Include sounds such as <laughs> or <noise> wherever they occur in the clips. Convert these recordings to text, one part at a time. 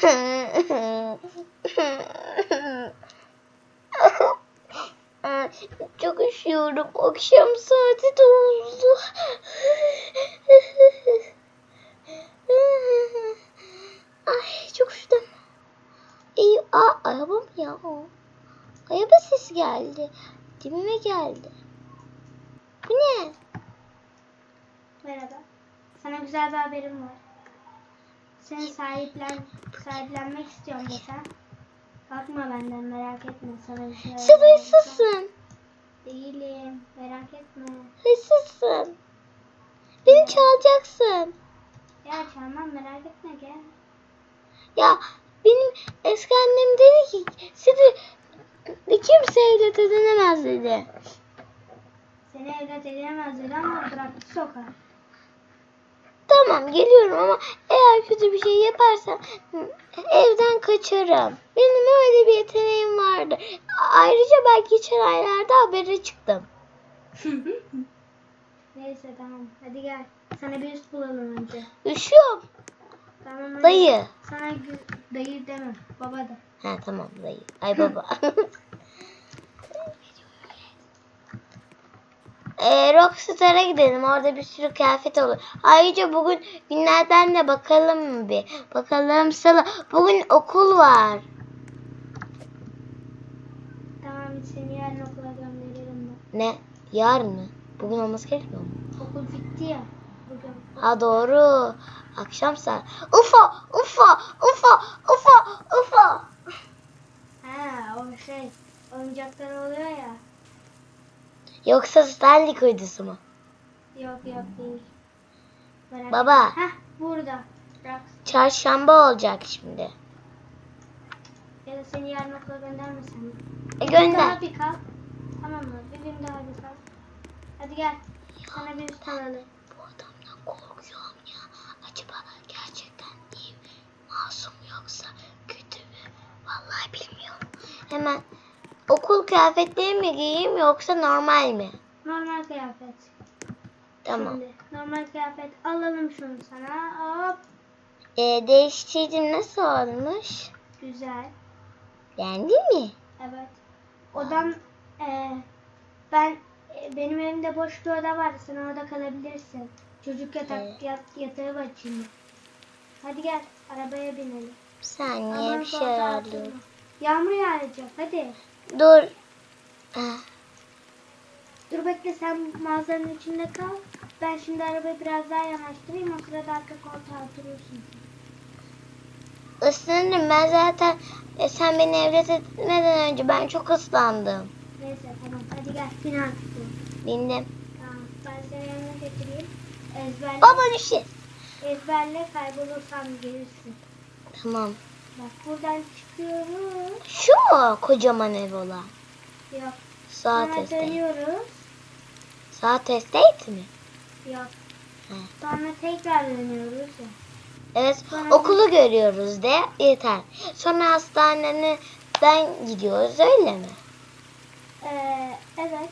<laughs> Çok üşüyorum. Akşam saati de. <laughs> Ay çok üşüdüm. İyi, aa, araba mı ya o? Araba sesi geldi. Dibime geldi. Bu ne? Merhaba. Sana güzel bir haberim var. Seni sahiplen, sahiplenmek istiyorum desem. Korkma benden merak etme. Sana bir şey Sen hırsızsın. Değilim. Merak etme. Hırsızsın. Beni çalacaksın. Ya çalmam merak etme gel. Ya benim eski annem dedi ki sizi kimse evlat edinemez dedi. Seni evlat edinemez dedi ama bıraktı sokağa. Tamam geliyorum ama eğer kötü bir şey yaparsan evden kaçarım. Benim öyle bir yeteneğim vardı. Ayrıca ben geçen aylarda habere çıktım. Neyse tamam. Hadi gel. Sana bir üst bulalım önce. Üşüyorum. Tamam hadi. Dayı. Sana gü- dayı deme. Baba da. Ha tamam dayı. Ay baba. <laughs> Ee, Rockstar'a gidelim. Orada bir sürü kıyafet olur. Ayrıca bugün günlerden de bakalım mı bir? Bakalım Sıla. Bugün okul var. Tamam seni yarın okula gönderirim ben. Ne? Yarın mı? Bugün olması gerekmiyor mu? Okul bitti ya. Bugün. Ha doğru. Akşam saat. Ufa! Ufa! Ufa! Ufa! Ufa! Ha o şey. Oyuncaklar oluyor ya. Yoksa Stanley uydusu mu? Yok yok değil. Merak Baba. etme. Heh burada. Bırak. Çarşamba olacak şimdi. Ya da seni yarın okula göndermesem. mi? E gönder. daha bir kal. Tamam mı? Bir gün daha bir kal. Hadi gel. Sana bir üst alalım. Bu adamdan korkuyorum ya. Acaba gerçekten iyi? Masum yoksa kötü mü? Vallahi bilmiyorum. Hemen okul kıyafetleri mi giyeyim yoksa normal mi? Normal kıyafet. Tamam. Şimdi normal kıyafet alalım şunu sana. Hop. Ee, değiştirdim nasıl olmuş? Güzel. Beğendin mi? Evet. Odam e, ben e, benim evimde boş bir oda var. Sen orada kalabilirsin. Çocuk yatak Evet. yat, yatağı var içinde. Hadi gel arabaya binelim. Saniye Aman bir şey oturma. Yağmur yağacak hadi. Dur. Dur bekle sen mağazanın içinde kal. Ben şimdi arabayı biraz daha yanaştırayım. O sırada arka koltuğa oturursun. Islanırım ben zaten e, sen beni evlat etmeden önce ben çok ıslandım. Neyse tamam hadi gel bin artık. Bindim. Tamam ben seni yanına getireyim. Ezberle, Baba düşün. ezberle kaybolursan gelirsin. Tamam. Bak buradan çıkıyoruz. Şu mu kocaman ev olan? Yok. Saat Sonra estate. dönüyoruz. Saat estate mi? Yok. He. Sonra tekrar dönüyoruz ya. Evet Sonra- okulu görüyoruz de yeter. Sonra hastaneden gidiyoruz öyle mi? Ee, evet.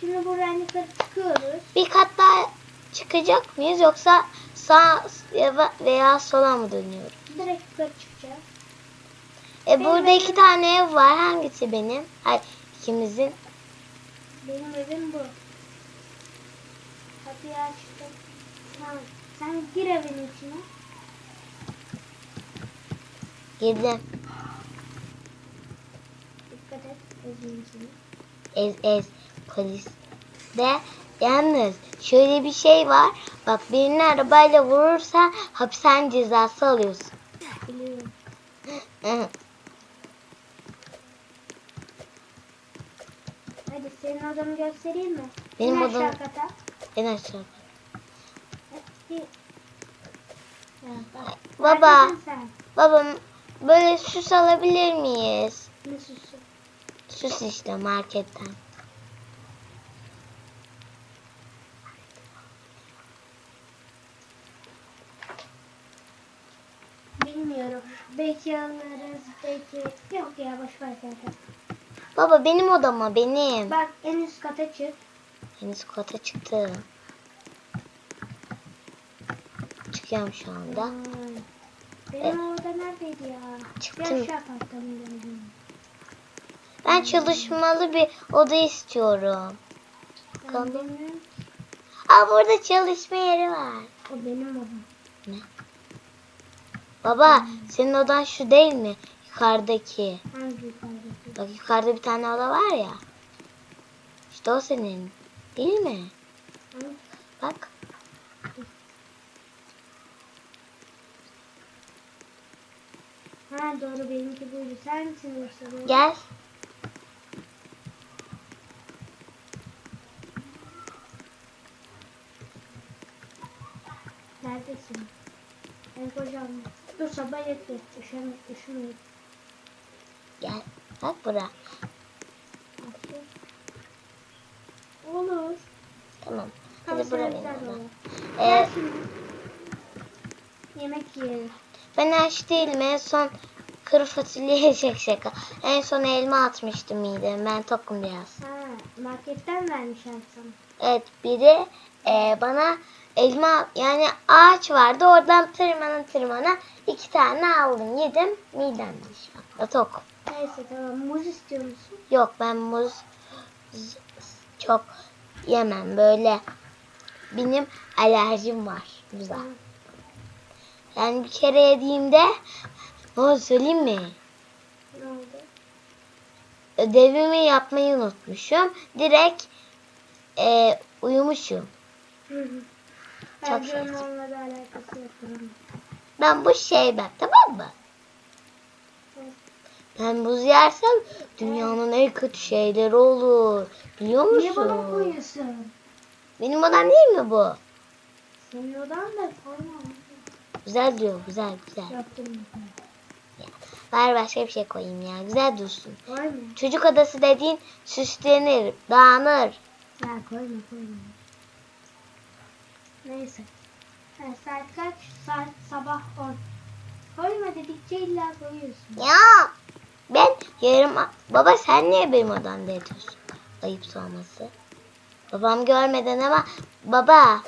Şimdi buradan yukarı çıkıyoruz. Bir kat daha çıkacak mıyız yoksa sağ ya- veya sola mı dönüyoruz? Direkt yukarı çıkacağız. E Benim burada evim- iki tane ev var. Hangisi benim? Hayır ikimizin. Benim evim bu. Kapıyı açtım. Tamam. Sen gir evin içine. Girdim. Dikkat et evin içine. Ez ez polis. De yalnız şöyle bir şey var. Bak birini arabayla vurursan hapishane cezası alıyorsun. Biliyorum. <laughs> Hadi senin odanı göstereyim mi? Benim aşağı odam- kata. en aşağı. Bak. Baba. Babam böyle süs alabilir miyiz? Ne süsü? Süs işte marketten. Bilmiyorum. Belki alırız, belki... Yok ya boş ver zaten. Baba benim odama benim. Bak en üst kata çık. Henüz kata çıktım. Çıkıyorum şu anda. Hmm. Benim o oda neredeydi ya? Çıktım. Aşağı katlarında benim. Ben çalışmalı bir oda istiyorum. Ben Tamam. bilmiyorum. Aa burada çalışma yeri var. O benim odam. Baba senin odan şu değil mi? Yukarıdaki. Hangi yukarıdaki? Bak yukarıda bir tane oda var ya. İşte o senin. Değil mi? Hangi? Bak. Ha doğru benimki buydu. Sen misin yoksa bu? Gel. Neredesin? Ben kocam. Dur sabah yetti. Üşüm, üşümeyip. Gel. Bak bura. Olur. Tamam. Tam Hadi sana bura güzel benim. Ee. Yemek yiyelim. ben aç değilim. En son kuru fasulye yiyecek <laughs> şaka. En son elma atmıştım mideme. Ben tokum biraz. Ha, marketten vermiş sana. Evet biri e, bana elma yani ağaç vardı. Oradan tırmana tırmana iki tane aldım. Yedim. Midemde şu anda tok. Neyse tamam. Muz istiyor musun? Yok ben muz çok yemem. Böyle benim alerjim var muza. Yani bir kere yediğimde ne söyleyeyim mi? Ne oldu? Ödevimi yapmayı unutmuşum. Direkt e, uyumuşum. Hı hı. Çok Bence şaşırdım. onunla da alakası yok. Ben bu şey bak tamam mı? Ben buz yersem dünyanın en kötü şeyleri olur. Biliyor musun? Niye bana koyuyorsun? Benim odam değil mi bu? Senin odan da koyma. Güzel diyor güzel güzel. Yaptım. Ver başka bir şey koyayım ya. Güzel dursun. Koyma. Çocuk odası dediğin süslenir, dağınır. Ya koyma koyma. Neyse. Saat kaç? Saat sabah 10. Koyma dedikçe illa koyuyorsun. Ya ben yarım... Baba sen niye benim odamda yatıyorsun? Ayıp olması. Babam görmeden ama baba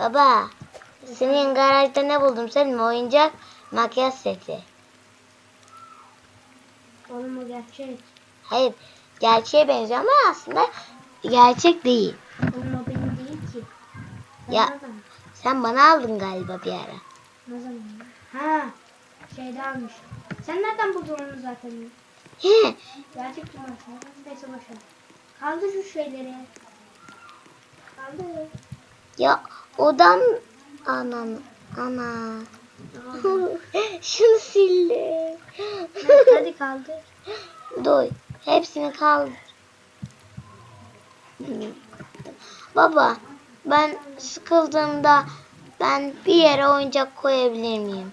baba senin garajda ne buldum senin oyuncak makyaj seti. Oğlum o gerçek. Hayır gerçeğe benziyor ama aslında gerçek değil. Oğlum o benim değil ki. Ben Ya. Zaman? Sen bana aldın galiba bir ara. Ne zaman? Ha. Şeyde almış. Sen nereden buldun onu zaten? He, Gerçek var? Neyse boşver. Kaldır şu şeyleri. Kaldır. ya odam anan ana. <laughs> Şunu sildi. Hadi kaldır. <laughs> Dur. Hepsini kaldır. Baba ben sıkıldığımda ben bir yere oyuncak koyabilir miyim?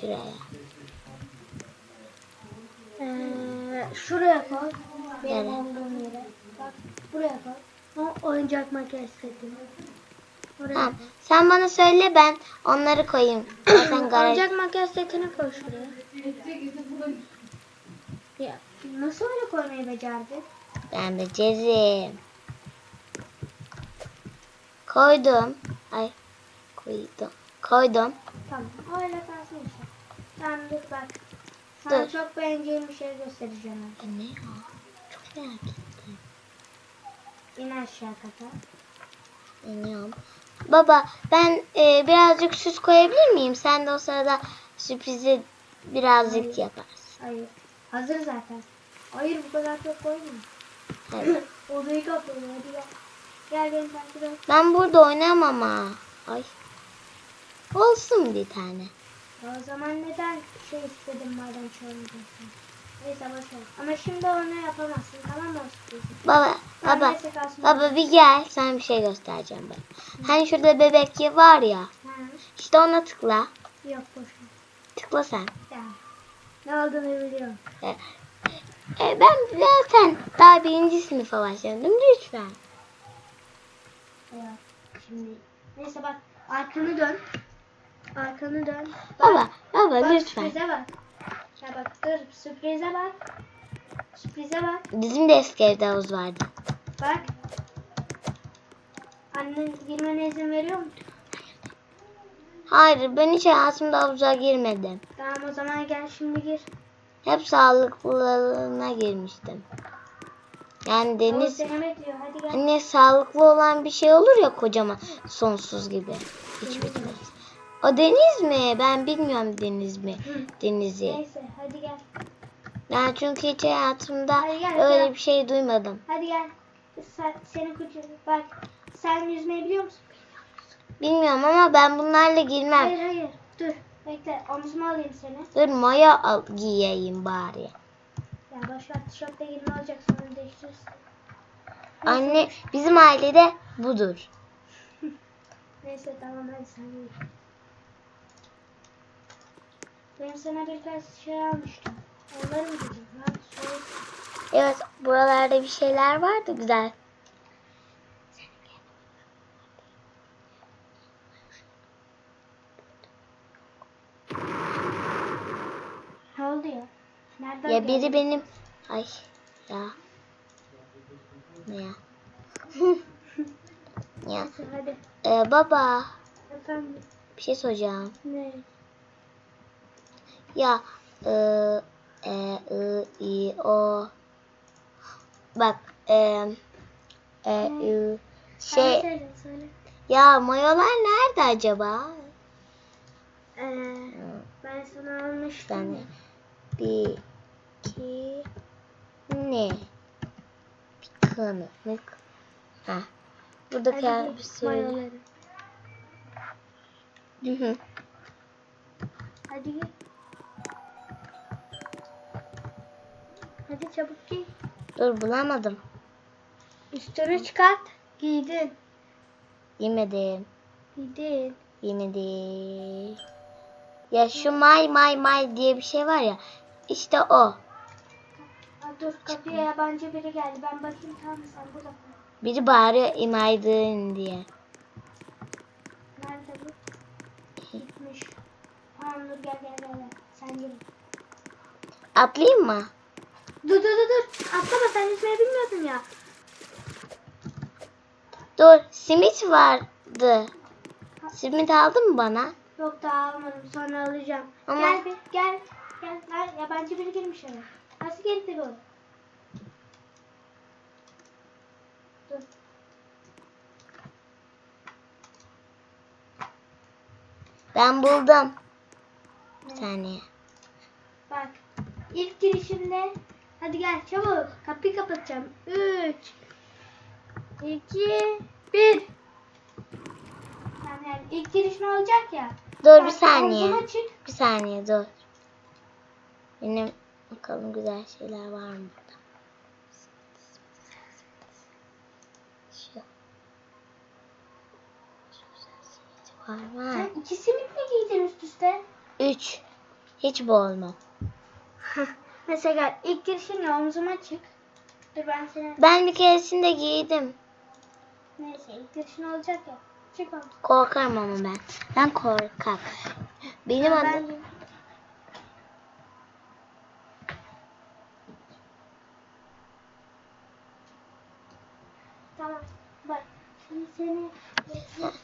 Şuraya. Ee, şuraya koy. Benim Nereye? olduğum yere. Bak buraya koy. O oyuncak makyaj seti. Oraya Tamam. Sen bana söyle ben onları koyayım. <coughs> Zaten garaj. Oyuncak makyaj setini koy şuraya. Ya nasıl öyle koymayı becerdin? Ben beceririm. Koydum. Ay koydum. Koydum. Tamam öyle kalsın işte. Tamam dur bak. Sana Dur. çok beğeneceğim bir şey göstereceğim. E, Ne o? Çok merak ettim. İn aşağı kata. İniyorum. Baba ben e, birazcık süs koyabilir miyim? Sen de o sırada sürprizi birazcık Hayır. yaparsın. Hayır. Hazır zaten. Hayır bu kadar çok koyma. Evet. <clears throat> Odayı kapalı hadi gel. Gel. Ben burada oynamam ama. Ay. Olsun bir tane. O zaman neden şey istedim madem çalmayacaksın? Neyse boşver. Ama şimdi onu yapamazsın tamam mı? Baba, Tamam, baba, baba bir gel. Sana bir şey göstereceğim ben. Hani şurada bebek var ya. Ha, İşte ona tıkla. yok boşver. Tıkla sen. Ya. Ne olduğunu biliyorum. E, e, ben zaten daha birinci sınıfa başladım. Lütfen. Ya, şimdi. Neyse bak arkanı dön. Arkanı dön. Bak, Baba, baba bak lütfen. sürprize bak. Ya bak dur sürprize bak. Sürprize bak. Bizim de eski evde havuz vardı. Bak. Annen girmene izin veriyor mu? Hayır ben hiç hayatımda havuza girmedim. Tamam o zaman gel şimdi gir. Hep sağlıklılarına girmiştim. Yani deniz hani sağlıklı olan bir şey olur ya kocaman sonsuz gibi. Hiç bitmez. O deniz mi? Ben bilmiyorum deniz mi? Hı. Denizi. Neyse hadi gel. Ben çünkü hiç hayatımda Hadi gel, öyle gel. bir şey duymadım. Hadi gel. Sen, seni kucağına bak. Sen yüzmeyi biliyor musun? Bilmiyorum ama ben bunlarla girmem. Hayır hayır. Dur. Bekle. Omzuma alayım seni. Dur maya al, giyeyim bari. Ya. Tişörtle girme olacak sonra değiştiririz. Anne bizim ailede budur. <laughs> Neyse tamam hadi sen gir. Ben sana birkaç şey almıştım. Onları mı? Hadi söyle. Evet buralarda bir şeyler vardı güzel. Ne oldu ya? Nereden Ya biri benim ay ya ne ya <laughs> ya hadi. Ee, baba Efendim. bir şey soracağım. Ne? Ya e, e, I, I, O bak e, e, Hadi şey söyle söyle. ya mayolar nerede acaba? Ee, ben sana Bir almıştım. tane. Bir, iki, ne? Bir kanık. Ha. Burada sürü. mayoları. Hı hı. Hadi git. Hadi çabuk giy. Dur bulamadım. Üstünü çıkart. Giydin. Yemedim. Giydin. Yemedim. Ya şu may may may diye bir şey var ya. İşte o. Dur kapıya yabancı biri geldi. Ben bakayım tamam mı sen burada. Biri bağırıyor imaydın diye. Nerede bu? Gitmiş. Tamam dur gel gel gel. gel. Sen gel. Atlayayım mı? Dur dur dur dur. Atlama sen yüzmeyi bilmiyordun ya. Dur simit vardı. Simit aldın mı bana? Yok daha almadım sonra alacağım. Ama- Gel bir gel. Gel lan yabancı biri girmiş eve. Nasıl geldi bu? Ben buldum. Bir saniye. Bak. ilk girişimde hadi gel çabuk kapıyı kapatacağım. 3 2 1 Yani ilk giriş ne olacak ya? Dur bir saniye. Bir saniye dur. Benim bakalım güzel şeyler var mı burada? Şu. Şu güzel simit var var. Sen iki simit mi giydin üst üste? Üç. Hiç bu olmam. Mesela ilk girişin ne omzuma çık. Dur ben seni. Ben bir keresinde giydim. Neyse ilk girişin olacak ya. Çık omzuma. Korkarım ama ben. Ben korkak. Benim Ben- adım... Tamam. Bak. Şimdi seni.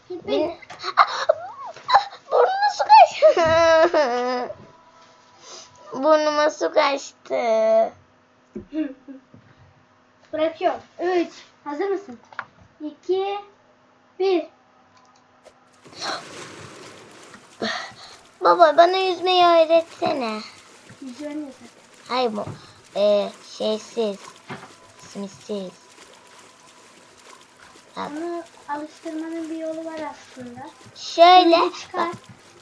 Git Benim... bir. Burnuma su kaçtı. Burnuma su kaçtı. <laughs> Bırakıyorum. 3. Hazır mısın? 2 1 Baba bana yüzmeyi öğretsene. Yüzüyorum zaten. Hayır bu e, şeysiz, simitsiz. Bak, Onu alıştırmanın bir yolu var aslında. şöyle. Şimdi çıkar.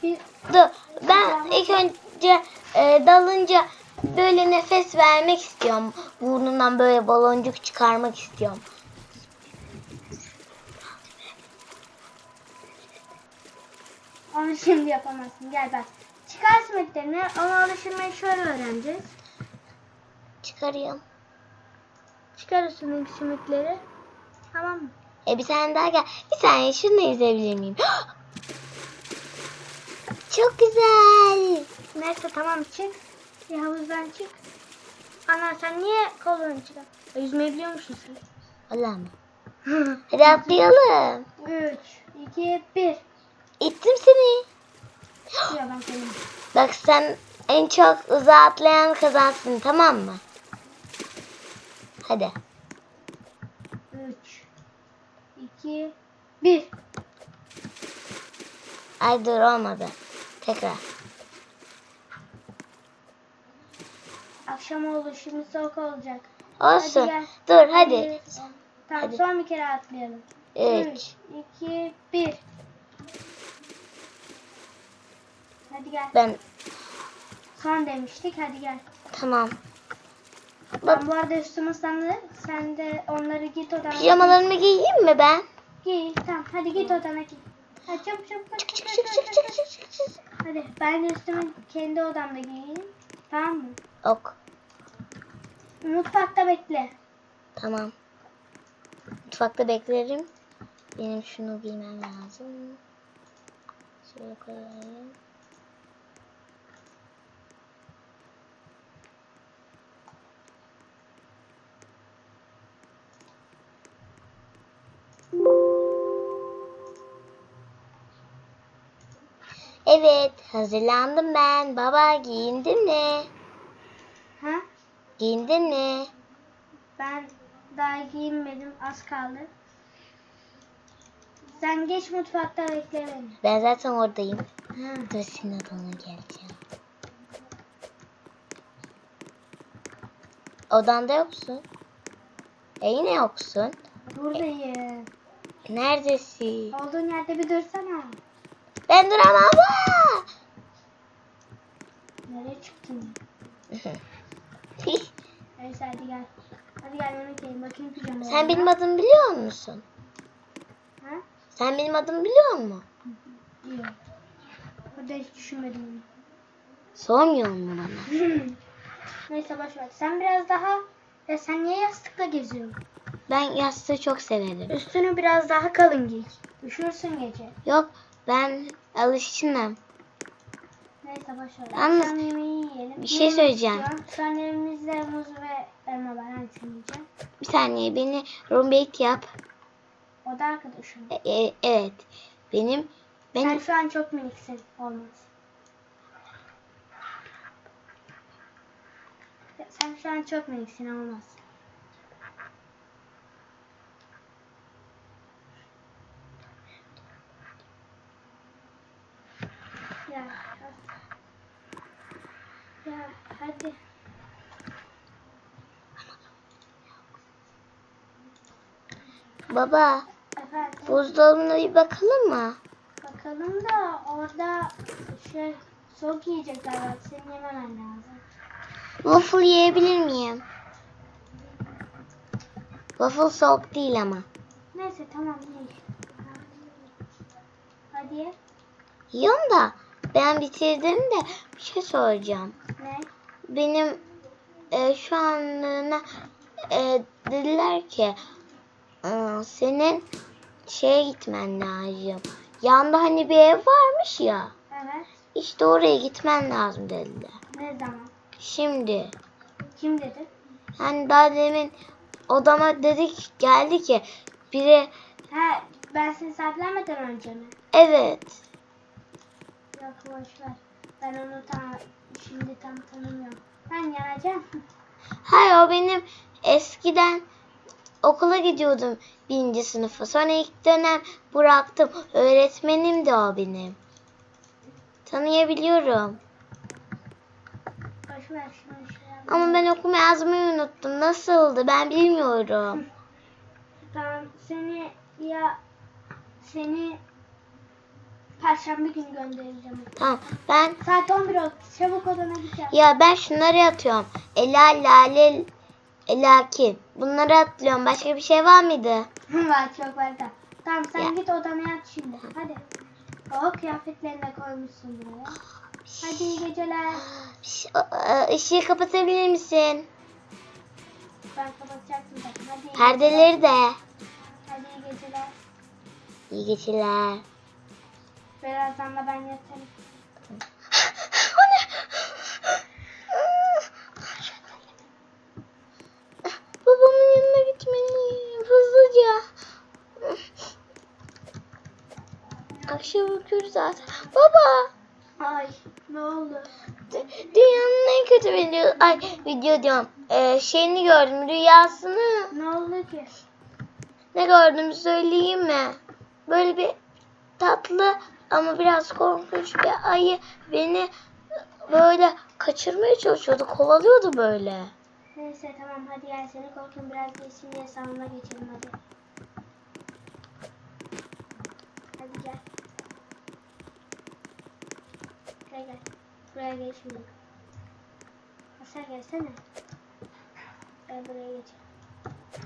Bir dur. Ben ilk önce e, dalınca böyle nefes vermek istiyorum. Burnumdan böyle baloncuk çıkarmak istiyorum. onu şimdi yapamazsın. Gel bak. Çıkar simitlerini. Onu alıştırmayı şöyle öğreneceğiz. Çıkarıyorum. Çıkar üstündeki simitleri. Tamam mı? E bir tane daha gel. Bir saniye şunu da izleyebilir miyim? <gasps> Çok güzel. Neyse tamam çık. Bir havuzdan çık. Ana sen niye kolunu çıkar? Yüzmeyi biliyor musun sen? Valla mı? <laughs> Hadi atlayalım. 3, 2, 1. İttim seni. istiyor ben senin. Bak sen en çok uzağa atlayan kazansın tamam mı? Hadi. 3 2 1 Ay dur olmadı. Tekrar. Akşam oldu şimdi soğuk olacak. Olsun. gel. Dur hadi. Tamam Hadi. son bir kere atlayalım. 3. 2 1 Hadi gel. Ben Son demiştik hadi gel. tamam. Bak Ben bu arada üstümü ıslandı. Sen de onları git odana. pijamalarımı giyeyim mi ben? Giy. Tamam hadi git odana giy. Hadi çabuk çabuk. Çık Çık, çık çık, çık çık çık çık çık. çık. Hadi ben de üstümü kendi odamda giyeyim. Tamam mı? Ok. Mutfakta bekle. Tamam. Mutfakta beklerim. Benim şunu giymem lazım. Şöyle koyayım. Evet, hazırlandım ben. Baba giyindin mi? Giyindin mi? Ben daha giyinmedim. Az kaldı. Sen geç mutfakta bekle beni. Ben zaten oradayım. Ha. Dur senin odana geleceğim. Odanda yoksun. E yine yoksun. Buradayım. Neredesin? Olduğun yerde bir dursana. Ben duramam. Nereye çıktın? <laughs> Neyse hadi gel. Hadi gel yemek yiyelim. Bakayım pijamalarına. Sen benim adımı biliyor musun? Ha? Sen benim adımı biliyor musun? Yok. Burada hiç düşünmedim onu. Sormuyor mu bana? <laughs> Neyse boş ver. Sen biraz daha... Ya sen niye yastıkla geziyorsun? Ben yastığı çok severim. Üstünü biraz daha kalın giy. Üşürsün gece. Yok ben alışkınım. Neyse boş. Yalnız bir şey söyleyeceğim. Şu elimizde muz ve elma var. Hangisini yiyeceğim? Bir saniye beni rumbek yap. O da arkadaşım. E- e- evet. Benim Sen benim şu an çok miniksin. Olmaz. Sen şu an çok miniksin. Olmaz. Ya hadi. baba Efendim. buzdolabına bir bakalım mı? Bakalım da orada şey soğuk yiyecekler var. Senin yememen lazım. Waffle yiyebilir miyim? Waffle soğuk değil ama. Neyse tamam değil. Hadi. Yiyorum da ben bitirdim de bir şey soracağım. Benim e, şu anlığına e, dediler ki e, senin şeye gitmen lazım. Yanda hani bir ev varmış ya. Evet. İşte oraya gitmen lazım dediler. Ne zaman? Şimdi Kim dedi? hani daha demin odama dedik geldi ki biri Ha ben seni sahiplenmeden önce mi? evet Yok boş ver. Ben onu tam şimdi tam tanımıyorum. Ben yanacağım. <laughs> Hayır o benim eskiden okula gidiyordum birinci sınıfa. Sonra ilk dönem bıraktım. Öğretmenim de o benim. Tanıyabiliyorum. Boş ver şunu şey yap. Ama ben okuma yazmayı unuttum. Nasıldı ben bilmiyorum. <laughs> Tamam seni ya seni Perşembe günü göndereceğim. Tamam ben Saat 11 oldu. Çabuk odana gideceğim. ya ben şunları atıyorum. Ela lale lakin. Bunları atlıyorum. Başka bir şey var mıydı? <laughs> var çok var da. Tamam sen Ya. git odana yat şimdi. Hadi. O kıyafetlerini de koymuşsun buraya. Hadi iyi geceler. Ş- ı- Işığı kapatabilir misin? Ben kapatacaktım zaten. Hadi iyi Perdeleri de. Hadi iyi geceler. İyi geceler. Birazdan da ben yatarım. o ne? Babamın yanına gitmeliyim. Hızlıca. Akşam uykuyor zaten. Baba. Ne oldu? Dünyanın en kötü video, ay video diyorum. Ee, şeyini gördüm, rüyasını. Ne oldu ki? Ne gördüm söyleyeyim mi? Böyle bir tatlı ama biraz korkunç bir ayı beni böyle kaçırmaya çalışıyordu, kovalıyordu böyle. Neyse tamam hadi gel seni korkun biraz geçsin diye salona geçelim hadi. Hadi gel. Gel gel. Buraya geç şimdi. Hasan gelsene. Gel buraya geç.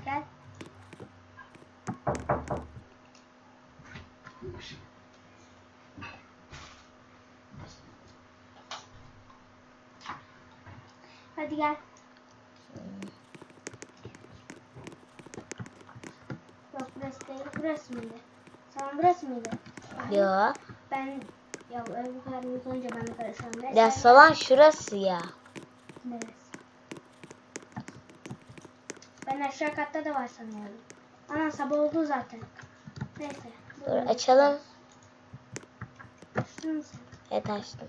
Gel. Hadi gel. Yok burası değil. Burası mıydı? Tamam burası mıydı? Yo. Ben ya kadar büyük olunca ben de karışıyorum. Ya salon şurası ya. Neresi? Ben aşağı katta da var sanıyorum. Ana sabah oldu zaten. Neyse. Dur açalım. Açtın mı sen? Evet açtım.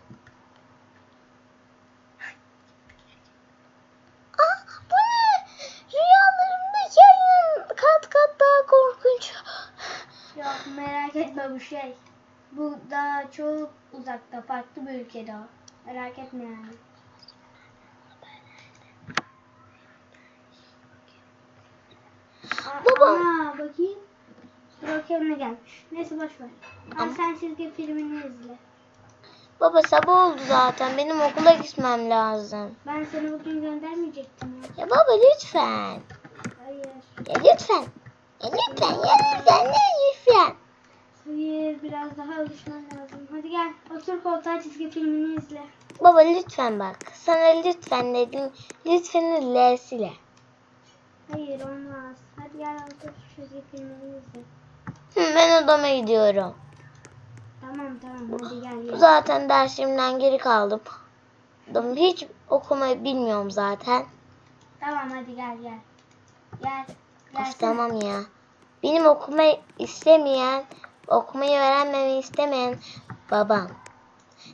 Aa, bu ne? Rüyalarımdaki ayın kat kat daha korkunç. Yok bu şey. Bu daha çok uzakta farklı bir ülkede o. Merak etme yani. Baba. Aa, bakayım. Burak evine gelmiş. Neyse boş ver. Ama- sen çizgi filmini izle. Baba sabah oldu zaten. Benim okula gitmem lazım. Ben seni bugün göndermeyecektim ya. Ya baba lütfen. Hayır. Ya lütfen. Ya lütfen. Ya lütfen. Ya lütfen. Hayır biraz daha alışman lazım. Hadi gel otur koltuğa çizgi filmini izle. Baba lütfen bak. Sana lütfen dedim. Lütfeni L'siyle. Hayır olmaz. Hadi gel otur çizgi filmini izle. Hı, ben odama gidiyorum. Tamam tamam hadi gel gel. Zaten derslerimden geri kaldım. Hiç okumayı bilmiyorum zaten. Tamam hadi gel gel. Gel. Of Gelsene. tamam ya. Benim okumayı istemeyen, okumayı öğrenmemi istemeyen babam.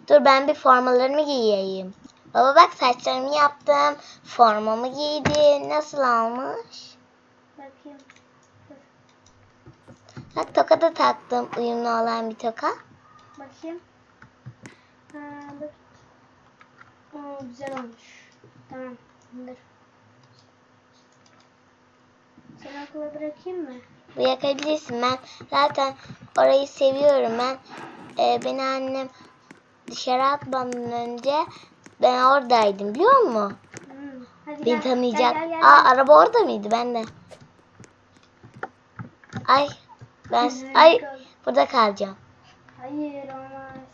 Dur ben bir formalarımı giyeyim. Baba bak saçlarımı yaptım. Formamı giydi. Nasıl almış? Bakayım. Bak toka da taktım. Uyumlu olan bir toka. bakayım. Ha, dur. Oo, güzel olmuş. Tamam. Dur. Seni okula bırakayım mı? Bırakabilirsin. Ben zaten orayı seviyorum. Ben e, beni annem dışarı atmadan önce ben oradaydım biliyor musun? Hmm. Hadi Beni gel. tanıyacak. Gel, gel, gel, Aa araba orada mıydı? Ben de. Ay ben ay kal- burada kalacağım. Hayır olmaz.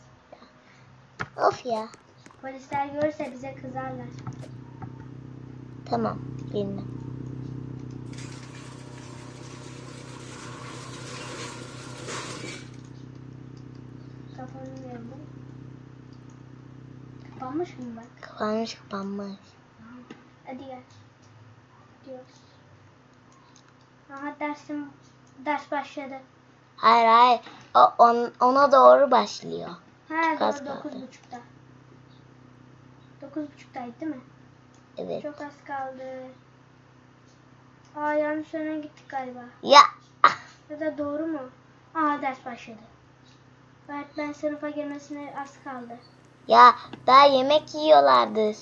Of ya. Polisler görürse bize kızarlar. Tamam bildim. Kapanmış mı bak? Kapanmış kapanmış. Hadi gel. Gidiyoruz. Aha dersim ders başladı. Hayır hayır. O, on- ona doğru başlıyor. Ha Az doğru kaldı. dokuz buçukta. Dokuz buçuktaydı değil mi? Evet. Çok az kaldı. Aa yanlış yöne gittik galiba. Ya Ya da doğru mu? Aa ders başladı. Öğretmen sınıfa girmesine az kaldı. Ya daha yemek yiyorlardır.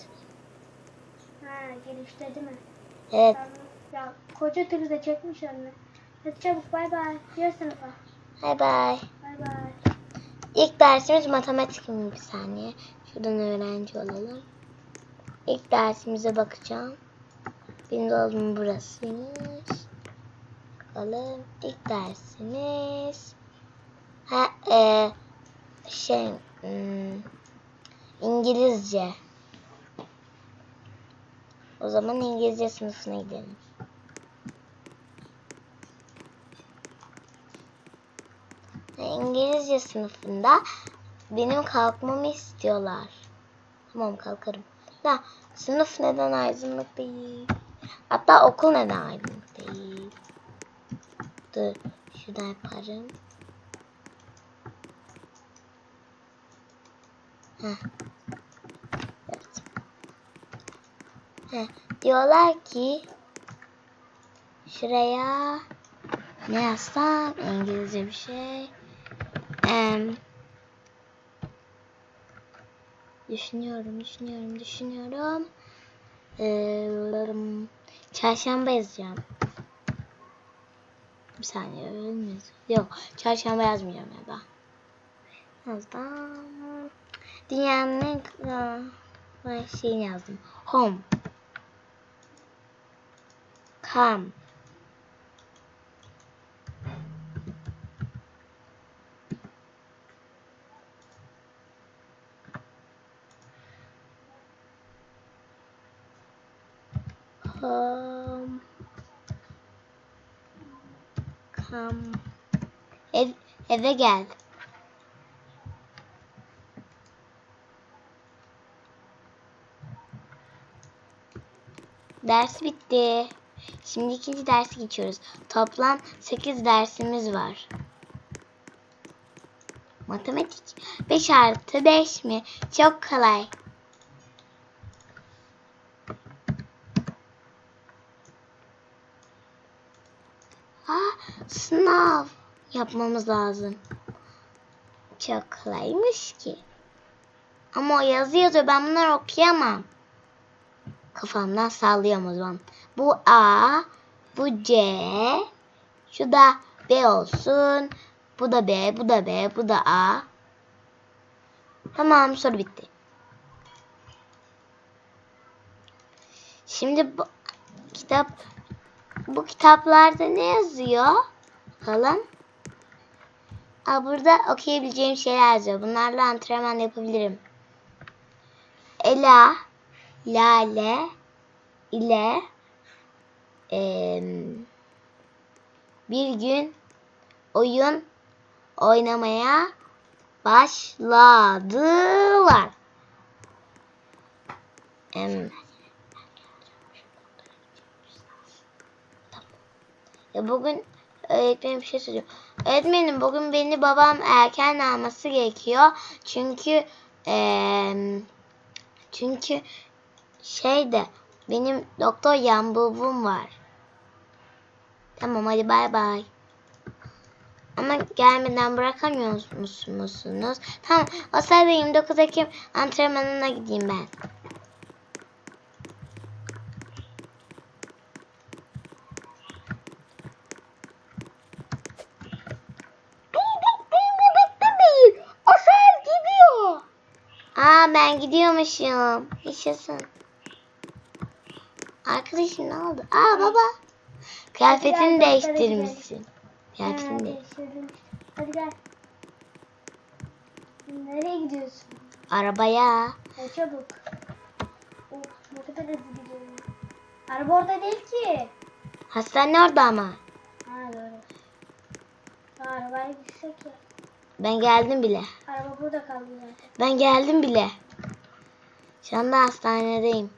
Ha gelişti değil mi? Evet. Ya koca tırı da çekmiş önüne. Hadi çabuk bay bay. Diğer sınıfa. Bay bay. Bay bay. İlk dersimiz matematik mi bir saniye? Şuradan öğrenci olalım. İlk dersimize bakacağım. Benim dolabım burasıymış. Bakalım. İlk dersimiz ha e, şey hmm, İngilizce. O zaman İngilizce sınıfına gidelim. İngilizce sınıfında benim kalkmamı istiyorlar. Tamam kalkarım. Da sınıf neden aydınlık değil? Hatta okul neden aydınlık değil? Dur şuradan yaparım. Heh. Evet. Heh. Diyorlar ki şuraya ne yazsam İngilizce bir şey. Em, düşünüyorum, düşünüyorum, düşünüyorum. Ee, çarşamba yazacağım. Bir saniye öyle? Yok, çarşamba yazmayacağım ya da. Yazdım. Dünyanın şeyini yazdım. Home. Come. Home. Come. Ev, eve gel. Ders bitti. Şimdi ikinci dersi geçiyoruz. Toplam 8 dersimiz var. Matematik 5 artı 5 mi? Çok kolay. Aa, sınav yapmamız lazım. Çok kolaymış ki. Ama o yazı yazıyor ben bunları okuyamam. Kafamdan sallıyorum o zaman. Bu A, bu C, şu da B olsun. Bu da B, bu da B, bu da A. Tamam soru bitti. Şimdi bu kitap bu kitaplarda ne yazıyor? Bakalım. Aa, burada okuyabileceğim şeyler yazıyor. Bunlarla antrenman yapabilirim. Ela, Lale ile em, bir gün oyun oynamaya başladılar. Em, bugün öğretmenim bir şey söylüyor. Öğretmenim bugün beni babam erken alması gerekiyor. Çünkü eee çünkü şeyde benim doktor yambubum var. Tamam hadi bay bay. Ama gelmeden bırakamıyor musunuz? Tamam o sırada 29 Ekim antrenmanına gideyim ben. Aa ben gidiyormuşum. Yaşasın. Arkadaşım ne oldu? Aa baba. Kıyafetini değiştirmişsin. Kıyafetini de. değiştirdim. Hadi gel. Nereye gidiyorsun? Arabaya. Ya çabuk. Of ne kadar hızlı gidiyorum. Araba orada değil ki. Hastane orada ama. Ha doğru. Ha, arabaya gitsek ya. Ben geldim bile. Araba burada kaldı zaten. Ben geldim bile. Şu anda hastanedeyim.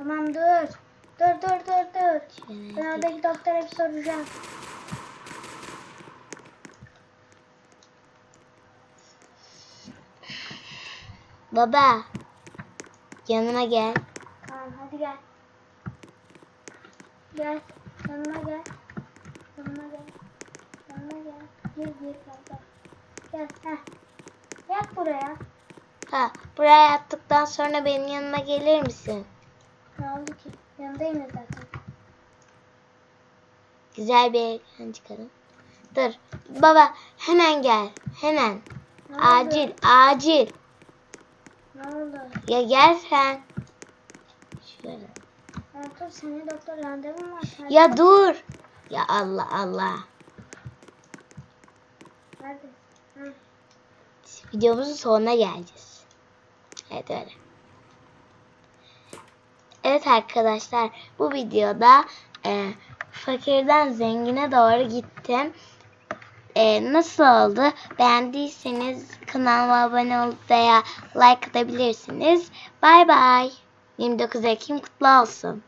Tamam dur. Dur dur dur dur. Ben oradaki doktora bir soracağım. Baba. Yanıma gel. Tamam hadi gel. Gel. Yanıma gel. Yanıma gel. Yanıma gel. Gir gir gel. Gel. Heh. Yat buraya. Ha, buraya yattıktan sonra benim yanıma gelir misin? Yanındayım ya zaten. Güzel bir ekran çıkarın. Dur. Baba hemen gel. Hemen. Ne oldu? Acil, acil. Ne oldu? Ya gel sen. Şöyle. Ya dur senin doktor randevun var. Ya dur. Ya Allah Allah. Hadi. Hı. Videomuzun sonuna geleceğiz. Evet öyle. Evet arkadaşlar bu videoda e, fakirden zengine doğru gittim. E, nasıl oldu? Beğendiyseniz kanalıma abone olup veya like atabilirsiniz. Bay bay. 29 Ekim kutlu olsun.